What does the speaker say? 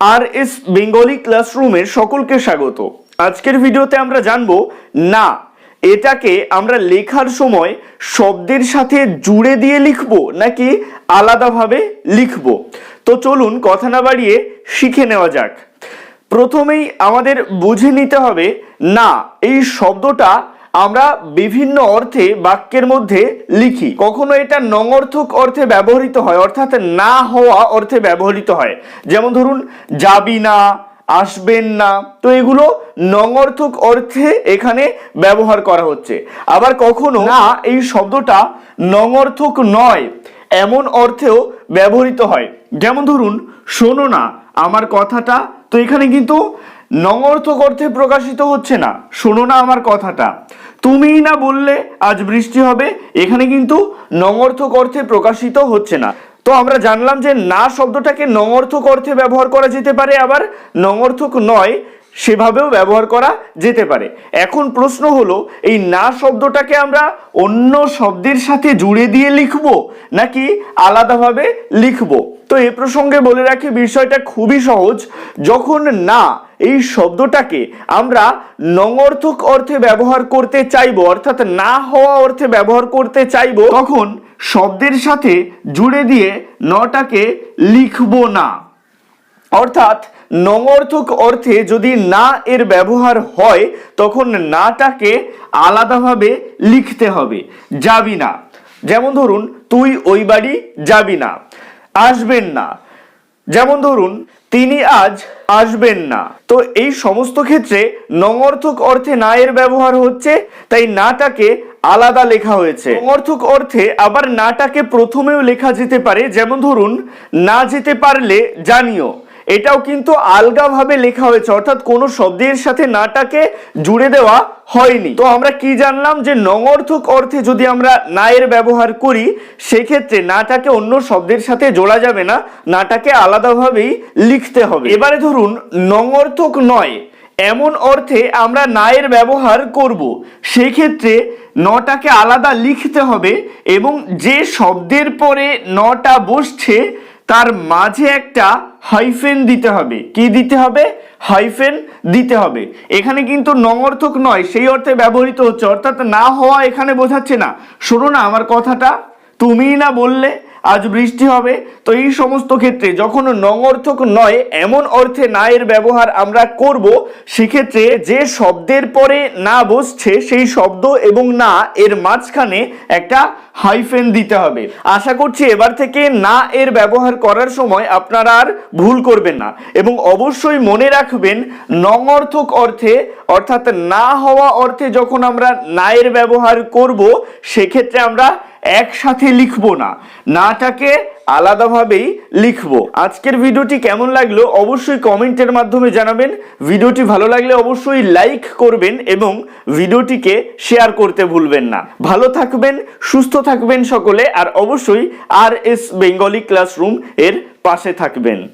আর S Bengali ক্লাসরুমের সকলকে স্বাগত। আজকের ভিডিওতে আমরা জানব, না, এটাকে আমরা লেখার সময় শব্দের সাথে জুড়ে দিয়ে লিখব নাকি আলাদাভাবে লিখব? তো চলুন কথা না বাড়িয়ে শিখে নেওয়া যাক। প্রথমেই আমাদের বুঝে নিতে হবে, না, এই শব্দটা আমরা বিভিন্ন অর্থে বাক্যের মধ্যে লিখি। কখনো এটা নঙর্থক অর্থে ব্যবহৃত হয়, অর্থাৎ না হওয়া অর্থে ব্যবহৃত হয়। যেমন ধরুন, যাবি না, আসবেন না। তো এগুলো নঙর্থক অর্থে এখানে ব্যবহার করা হচ্ছে। আবার কখনো না, এই শব্দটা নঙর্থক নয়, এমন অর্থেও ব্যবহৃত হয়। যেমন ধরুন, শোনো না, আমার কথাটা, তো এখানে কিন্তু নঙর্থক অর্থে প্রকাশিত হচ্ছে না। শোনো না আমার কথাটা। তুমিই না বললে আজ বৃষ্টি হবে, এখানে কিন্তু নঙর্থক অর্থে প্রকাশিত হচ্ছে না। তো আমরা জানলাম যে না শব্দটাকে নঙর্থক অর্থে ব্যবহার করা যেতে পারে, আবার নঙর্থক নয়, সেভাবেও ব্যবহার করা যেতে পারে। এখন প্রশ্ন হলো, এই না শব্দটাকে আমরা অন্য শব্দের সাথে জুড়ে দিয়ে লিখব, নাকি আলাদাভাবে লিখব? তো এ প্রসঙ্গে বলে রাখি, বিষয়টা খুবই সহজ। যখন না এই শব্দটাকে আমরা নঙর্থক অর্থে ব্যবহার করতে চাইব, অর্থাৎ না হওয়া অর্থে ব্যবহার করতে চাইব, তখন শব্দের সাথে জুড়ে দিয়ে নটাকে লিখব না। অর্থাৎ নঙর্থক অর্থে যদি না এর ব্যবহার হয়, তখন নাটাকে আলাদাভাবে লিখতে হবে, যাবি না। যেমন ধরুন, তুই ওই বাড়ি যাবি না, আসবেন না। যেমন ধরুন তিনি আজ আসবেন না। তো এই সমস্ত ক্ষেত্রে নঙর্থক অর্থে না এর ব্যবহার হচ্ছে, তাই নাটাকে আলাদা লেখা হয়েছে। নঙর্থক অর্থে আবার নাটাকে প্রথমেও লেখা যেতে পারে, যেমন ধরুন, না যেতে পারলে জানিও। এটাও কিন্তু আলগাভাবে লেখা হয়েছে, অর্থাৎ কোনো শব্দের সাথে নাটাকে জুড়ে দেওয়া হয়নি। তো আমরা কি জানলাম যে নঙর্থক অর্থে যদি আমরা নায়ের ব্যবহার করি, সেক্ষেত্রে নাটাকে অন্য শব্দের সাথে জোড়া যাবে না, নাটাকে আলাদাভাবেই লিখতে হবে। এবারে ধরুন নঙর্থক নয়, এমন অর্থে আমরা নায়ের ব্যবহার করব, সেক্ষেত্রে নটাকে আলাদা লিখতে হবে এবং যে শব্দের পরে নটা বসছে, তার মাঝে একটা হাইফেন দিতে হবে। কি দিতে হবে? হাইফেন দিতে হবে। এখানে কিন্তু নঙর্থক নয়, সেই অর্থে ব্যবহৃত হচ্ছে। অর্থাৎ না হওয়া এখানে বোঝাচ্ছে না। শোনো না আমার কথাটা। তুমিই না বললে আজ বৃষ্টি হবে। তো এই সমস্ত ক্ষেত্রে যখন নঙর্থক নয়, এমন অর্থে না এর ব্যবহার আমরা করব, সেক্ষেত্রে যে শব্দের পরে না বসছে, সেই শব্দ এবং না এর মাঝখানে একটা হাইফেন দিতে হবে। আশা করছি এবার থেকে না এর ব্যবহার করার সময় আপনারা আর ভুল করবেন না। এবং অবশ্যই মনে রাখবেন নঙর্থক অর্থে, অর্থাৎ না হওয়া অর্থে যখন আমরা না এর ব্যবহার করব, সেক্ষেত্রে আমরা একসাথে লিখব না। নাটাকে আলাদাভাবেই লিখব। আজকের ভিডিওটি কেমন লাগল অবশ্যই কমেন্টের মাধ্যমে জানাবেন। ভিডিওটি ভালো লাগলে অবশ্যই লাইক করবেন এবং ভিডিওটিকে শেয়ার করতে ভুলবেন না। ভালো থাকবেন, সুস্থ থাকবেন সকলে, আর অবশ্যই আর এস বেঙ্গলি ক্লাসরুম এর পাশে থাকবেন।